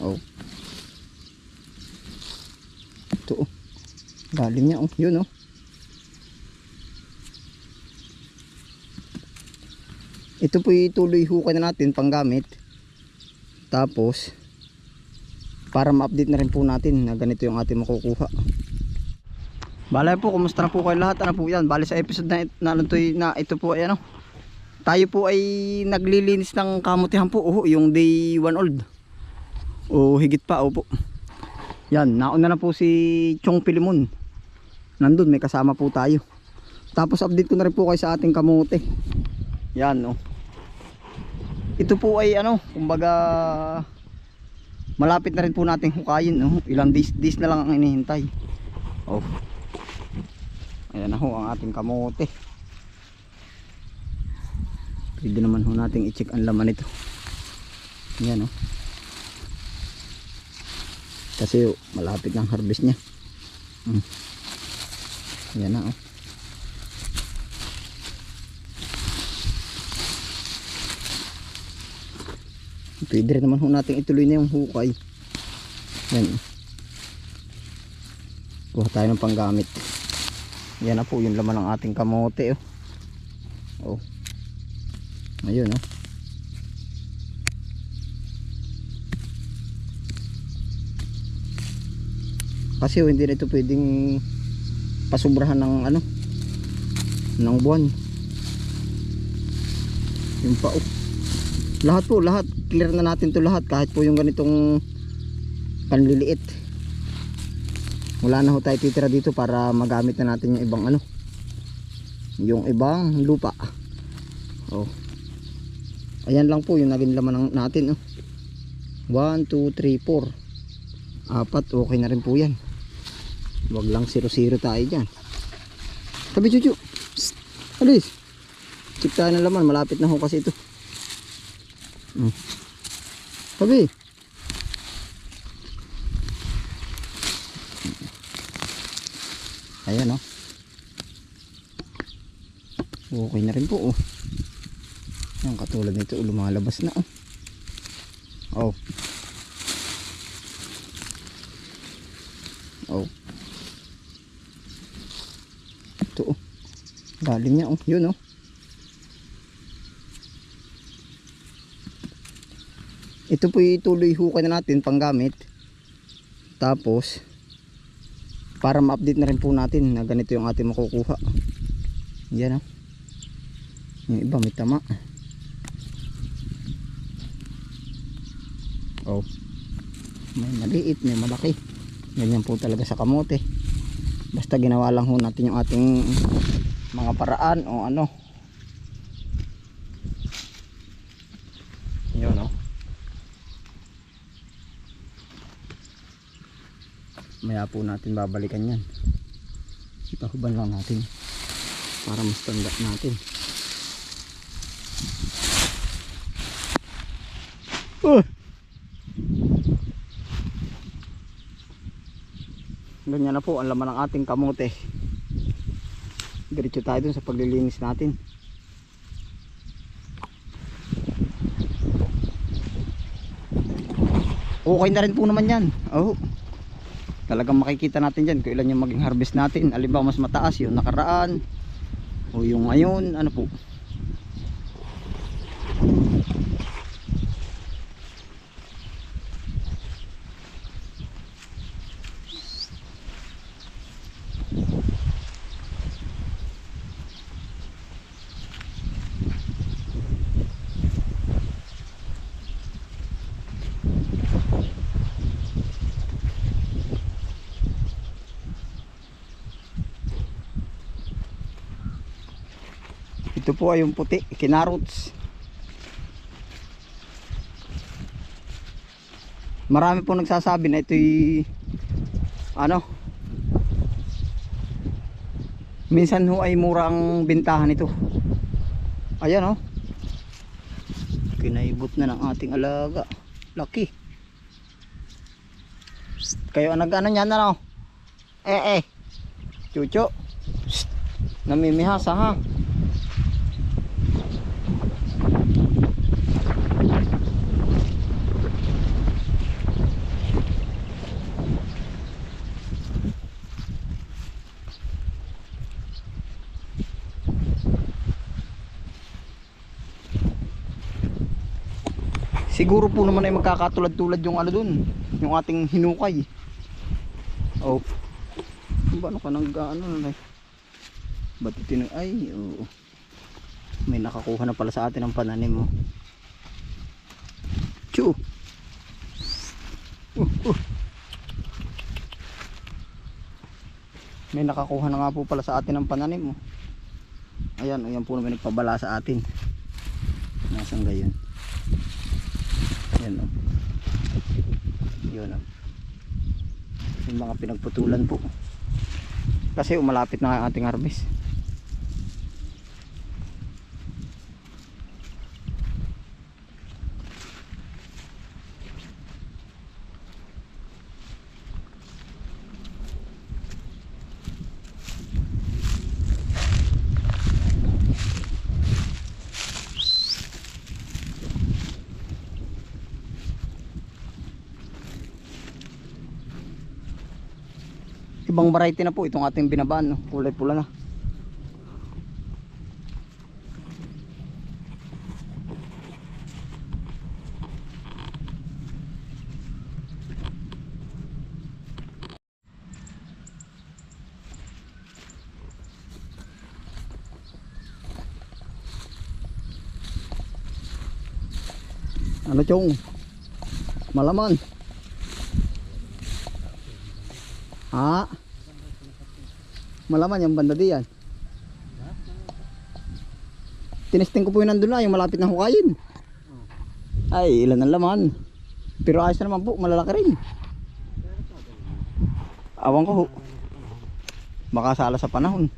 Oh. Ito oh. Galing niya oh. Yun oh. Ito po ituloy hukay na natin panggamit. Tapos para ma-update na rin po natin na ganito yung ating makukuha. Bala po, kumusta na po kayo lahat? Ano po yan? Bali sa episode na, it- na, na, ito po ay ano. Tayo po ay naglilinis ng kamutihan po. Oh, yung day 1 old. O higit pa, opo. Yan, nauna na po si Chong Pilimon. Nandun, may kasama po tayo. Tapos update ko na rin po kayo sa ating kamote. Yan, oh. Ito po ay ano, kumbaga malapit na rin po nating hukayin, no? Ilang days, days na lang ang inihintay. Oh. Ayan na ho ang ating kamote. Pwede naman ho nating i-check ang laman nito. Yan, oh. Kasi malapit ng harvest niya. Mm. Yan na, oh. Pwede naman ho natin ituloy na yung hukay. Yan. Kuha tayo ng panggamit. Yan na po yung laman ng ating kamote. Oh. oh. Ayun oh. Kasi hindi na ito pwedeng pasubrahan ng ano ng buwan. Yung pa oh. Lahat po, lahat. Clear na natin to lahat. Kahit po yung ganitong panliliit. Wala na ho tayo titira dito para magamit na natin yung ibang ano. Yung ibang lupa. Oh. Ayan lang po yung naging laman natin. Oh. 1, 2, 3, 4. Apat, okay na rin po yan. Huwag lang 0-0 tayo dyan. Tabi chuchu. Psst. Alis. Check tayo ng laman. Malapit na ho kasi ito. Mm. Tabi. Ayan oh. Okay na rin po oh. Yan katulad nito lumalabas na oh. Oh. Oh. Ito oh. Galing niya oh. Yun oh. Ito po ituloy hukay na natin panggamit. Tapos para ma-update na rin po natin na ganito yung ating makukuha. Yan oh. Yung iba may tama. Oh. May maliit, may malaki. Ganyan po talaga sa kamote. Basta ginawa lang ho natin yung ating mga paraan o ano. Yun oh. maya po natin babalikan yan ipahuban lang natin para mas tanda natin uh! Ganyan na po ang laman ng ating kamote. Diretso tayo dun sa paglilinis natin. Okay na rin po naman yan. Oh talagang makikita natin dyan kung ilan yung maging harvest natin. Alimbawa mas mataas yung nakaraan o yung ngayon ano po po ay yung puti kinarots marami po nagsasabi na ito'y ano minsan ho ay murang bintahan ito ayan oh. Kinaibot na ng ating alaga. Laki kayo ang nag-ano niyan ano? Eh eh. Chucho. Namimihasa ha Siguro po naman ay magkakatulad-tulad yung ano dun. Yung ating hinukay. Oh. Ba ano ka nang ano na Ba't ito na- ay oo. May nakakuha na pala sa atin ng pananim mo. Chu. Uh, uh. May nakakuha na nga po pala sa atin ng pananim mo. Ayan, ayan po naman nagpabala sa atin. Nasaan gayon? Ayan o. Yun o. Yung mga pinagputulan po. Kasi umalapit na ang ating harvest. Ibang variety na po itong ating binabaan. No? Kulay pula na. Ano chong? Malaman. Ha? Malaman yung banda diyan. Tinesting ko po yung nandun na, yung malapit na hukayin. Ay, ilan ang laman. Pero ayos na naman po, malalaki rin. Awan ko ho. Makasala sa panahon.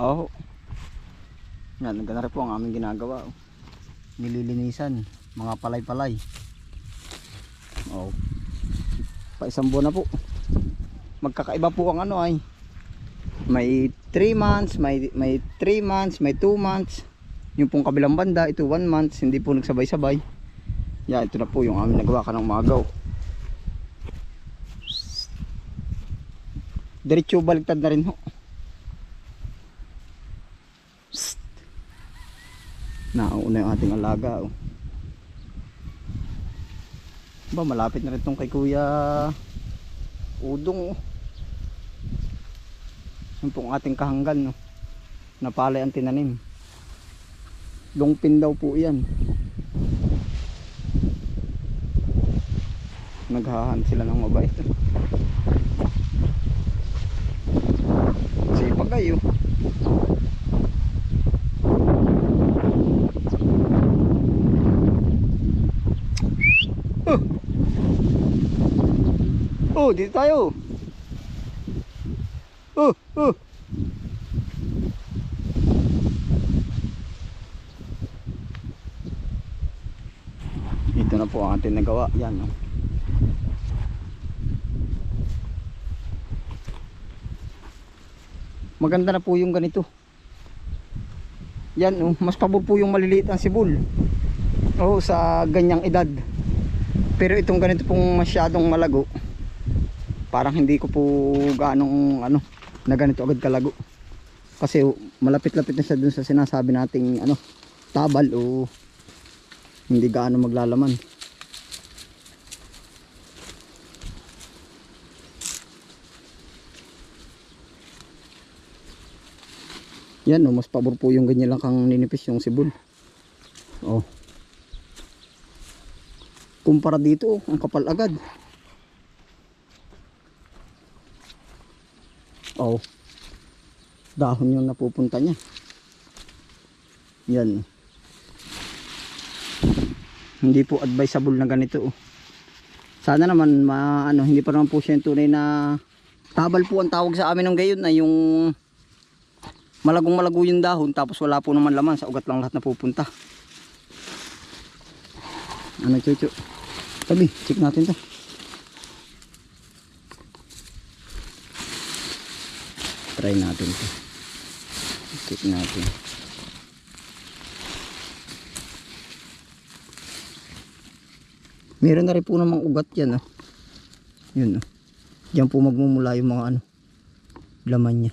Oo. Yan, ganda rin po ang aming ginagawa. oh. Nililinisan, mga palay-palay. Oo. Pa isang buwan na po magkakaiba po ang ano ay may 3 months may may 3 months may 2 months yung pong kabilang banda ito 1 months hindi po nagsabay-sabay yan ito na po yung aming nagawa ka ng magaw diretso baliktad na rin ho Psst. nauna yung ating alaga oh. ba malapit na rin tong kay kuya udong oh. Yun pong ating kahanggan no. Napalay ang tinanim. Lungpin daw po 'yan. Naghahan sila ng mabait. Sipag kayo. Oh. Oh, dito tayo. Oh, oh. Ito na po ang ating nagawa. Yan. Oh. Maganda na po yung ganito. Yan, oh. mas pabor po yung maliliit ang sibol. Oh, sa ganyang edad. Pero itong ganito pong masyadong malago. Parang hindi ko po ganong ano, na ganito agad kalago. Kasi malapit-lapit na siya dun sa sinasabi nating ano, tabal o hindi gaano maglalaman. Yan oh, mas pabor po yung ganyan lang kang ninipis yung sibol. Oh. Kumpara dito, ang kapal agad. Oh. Dahon yung napupunta niya. Yan. Hindi po advisable na ganito. Oh. Sana naman ma, ano, hindi pa naman po siya yung tunay na tabal po ang tawag sa amin ng gayon na yung malagong malago yung dahon tapos wala po naman laman sa ugat lang lahat napupunta. Ano chuchu? Tabi, check natin to. try natin ito ikit natin meron na rin po namang ugat yan oh. yun ah. oh. dyan po magmumula yung mga ano laman niya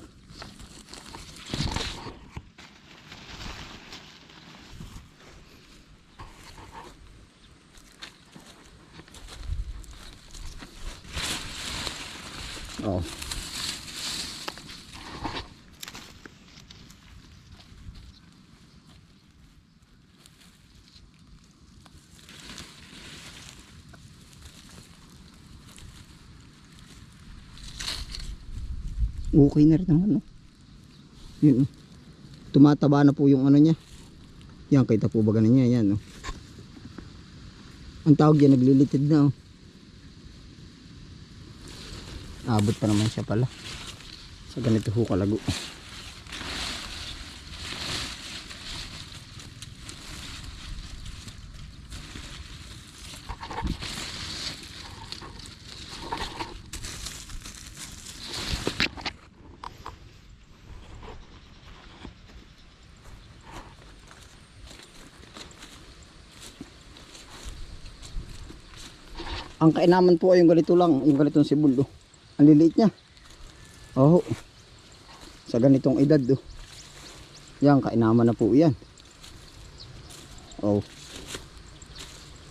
Oh. Okay na rin naman, no? Yun, oh. Tumataba na po yung ano niya. Yan, kita po ba ganun niya? Yan, no? Ang tawag yan, naglilitid na, oh. Abot pa naman siya pala. Sa ganito ho kalago. Ang kainaman po ay yung ganito lang, yung ganitong sibul. Oh. Ang liliit niya. Oh. Sa ganitong edad oh. Yan, kainaman na po yan. Oh.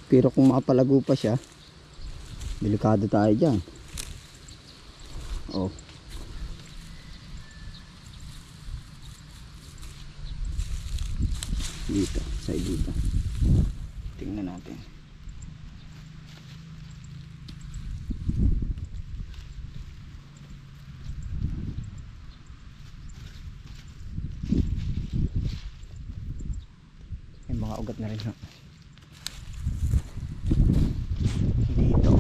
Pero kung mapalago pa siya, delikado tayo dyan. Oh. Dito, sa dito. Tingnan natin. May mga ugat na rin ha. Dito.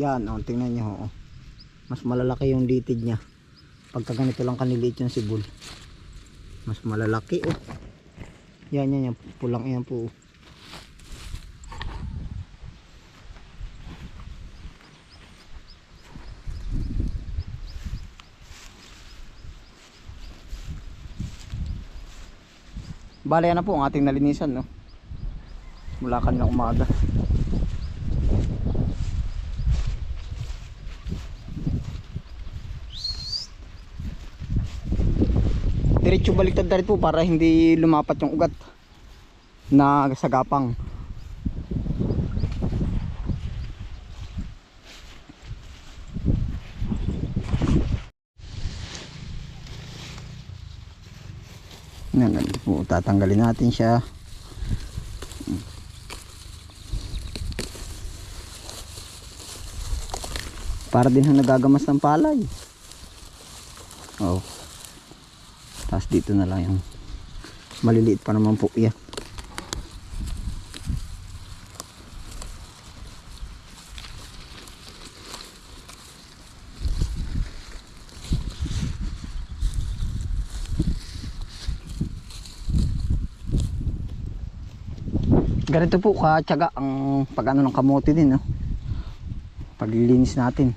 Yan, oh, tingnan nyo. Oh. Mas malalaki yung litid niya. Pagka ganito lang kaniliit yung sibol. Mas malalaki oh. Yan, yan, yan. Pulang yan po. oh. Bale na po ang ating nalinisan no. Mula kanina umaga. Diretso baliktad na rin po para hindi lumapat yung ugat na sagapang. Yan, ganito po, tatanggalin natin siya. Para din ho nagagamas ng palay. Oh. Tapos dito na lang yung maliliit pa naman po yan. Ganito po katyaga ang pag ano ng kamote din no. Paglilinis natin.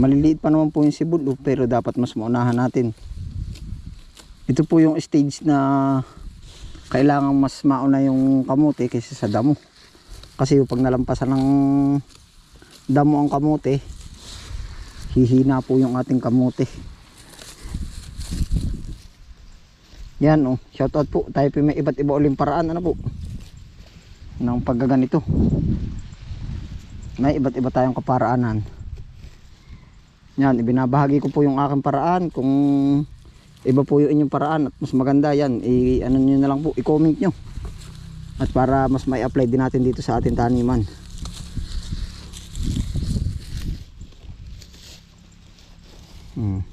Maliliit pa naman po yung sibol oh, pero dapat mas maunahan natin. Ito po yung stage na kailangan mas mauna yung kamote kaysa sa damo. Kasi pag nalampasan ng damo ang kamote, hihina po yung ating kamote. Yan oh, shout out po. Tayo po may iba't iba uling paraan ano po. Ng paggaganito. May iba't iba tayong kaparaanan. Yan, ibinabahagi ko po yung aking paraan. Kung iba po yung inyong paraan at mas maganda yan, i ano niyo na lang po, i-comment nyo. At para mas may apply din natin dito sa ating taniman. Hmm.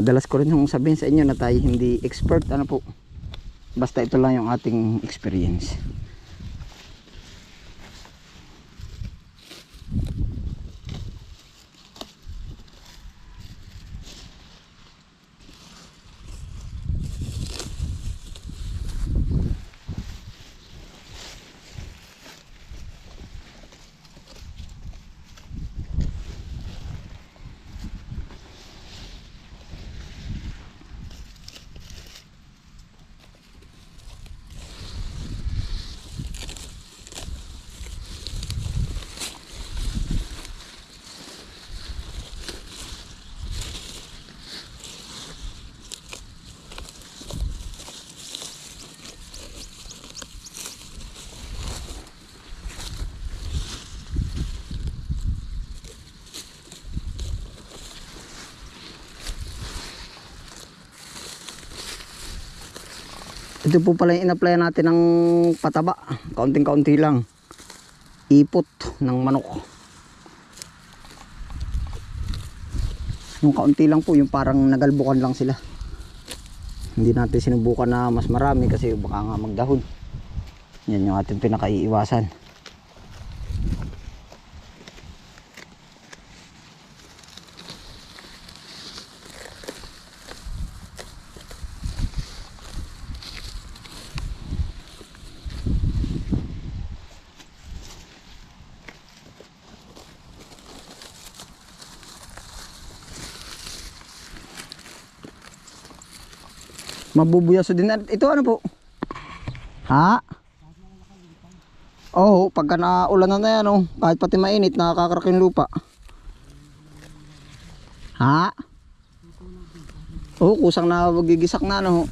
Madalas ko rin yung sabihin sa inyo na tayo hindi expert. Ano po? Basta ito lang yung ating experience Ito po pala yung in-apply natin ng pataba. Kaunting-kaunti lang. Ipot ng manok. Yung kaunti lang po, yung parang nagalbukan lang sila. Hindi natin sinubukan na mas marami kasi baka nga magdahon. Yan yung ating pinakaiiwasan. Mabubuyaso din. Ito ano po? Ha? Oo, pagka naulan na na yan, oh, kahit pati mainit, nakakakrack yung lupa. Ha? Oo, kusang na magigisak na, ano.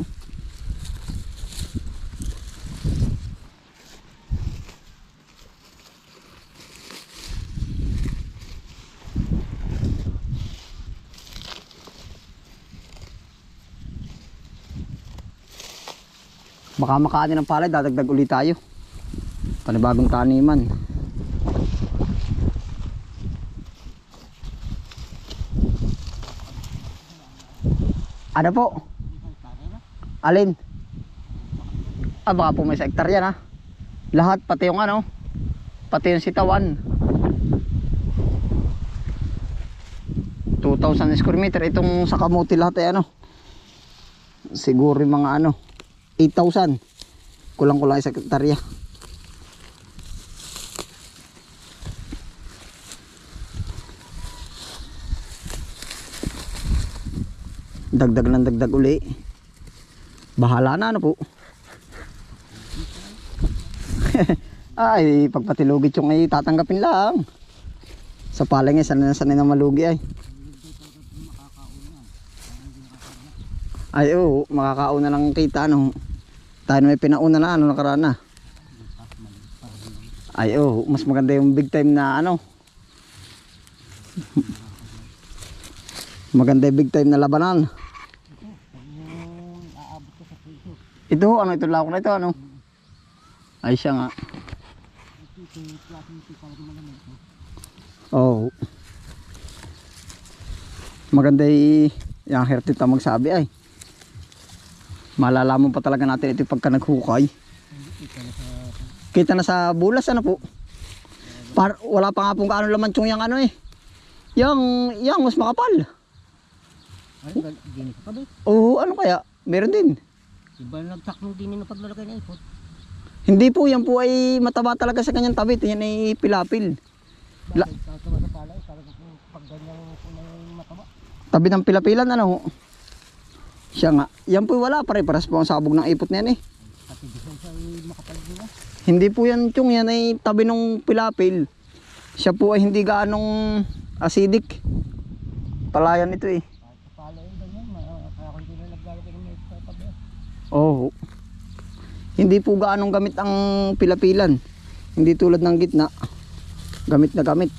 Baka makaani ng palay, dadagdag ulit tayo. Panibagong taniman. Ano po? Alin? Ah, baka po may sa hektarya na. Lahat, pati yung ano, pati yung sitawan. 2,000 square meter. Itong sa kamuti lahat ay ano. Siguro yung mga ano, 8,000. Kulang-kulang sa hektarya. Dagdag ng dagdag uli. Bahala na ano po. ay, pagpatilugit yung ay tatanggapin lang. Sa palengke, sanay na sanay na malugi ay. Ay, oo, makakauna lang kita, ano. Tayo may pinauna na, ano, nakaraan na. Ay, oo, mas maganda yung big time na, ano. maganda yung big time na labanan. Ito, ano, ito lang na ito, ano. Ay, siya nga. Oo. Maganda yung yung hertita magsabi ay. Malalaman pa talaga natin ito pagka naghukay. Kita na sa bulas ano po. Par wala pa nga pong kaano laman yung yung ano eh. Yang yang mas makapal. Kabit. Oo, ano kaya? Meron din. Iba nagtaknong din na paglalagay ng ipot. Hindi po, yan po ay mataba talaga sa kanyang tabit. Yan ay pilapil. La- na yung. Tabi ng pilapilan, ano? Siya nga. Yan po wala. Pare-paras po ang sabog ng ipot eh. Sa makapal nila. Hindi po yan chung. Yan ay tabi ng pilapil. Siya po ay hindi gaanong acidic. Palayan ito eh. Na. Oo. Hindi po gaanong gamit ang pilapilan. Hindi tulad ng gitna. Gamit na gamit.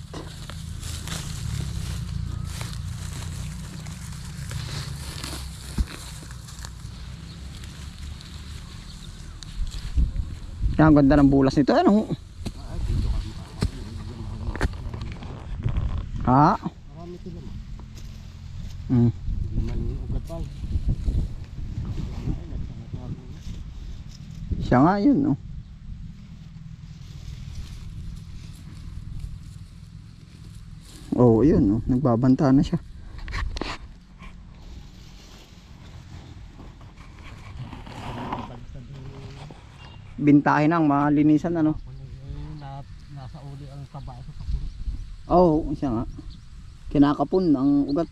Ang ganda ng bulas nito. Ano? Ha? Marami sila mo. Mm. Hindi man yung ugat pa. Siya nga yun, no? Oh, yun, no? Nagbabanta na siya. Bintahin ang malinisan, ano? Nasa uli ang taba sa kapuro. Oo, oh, siya nga. Kinakapon ang ugat.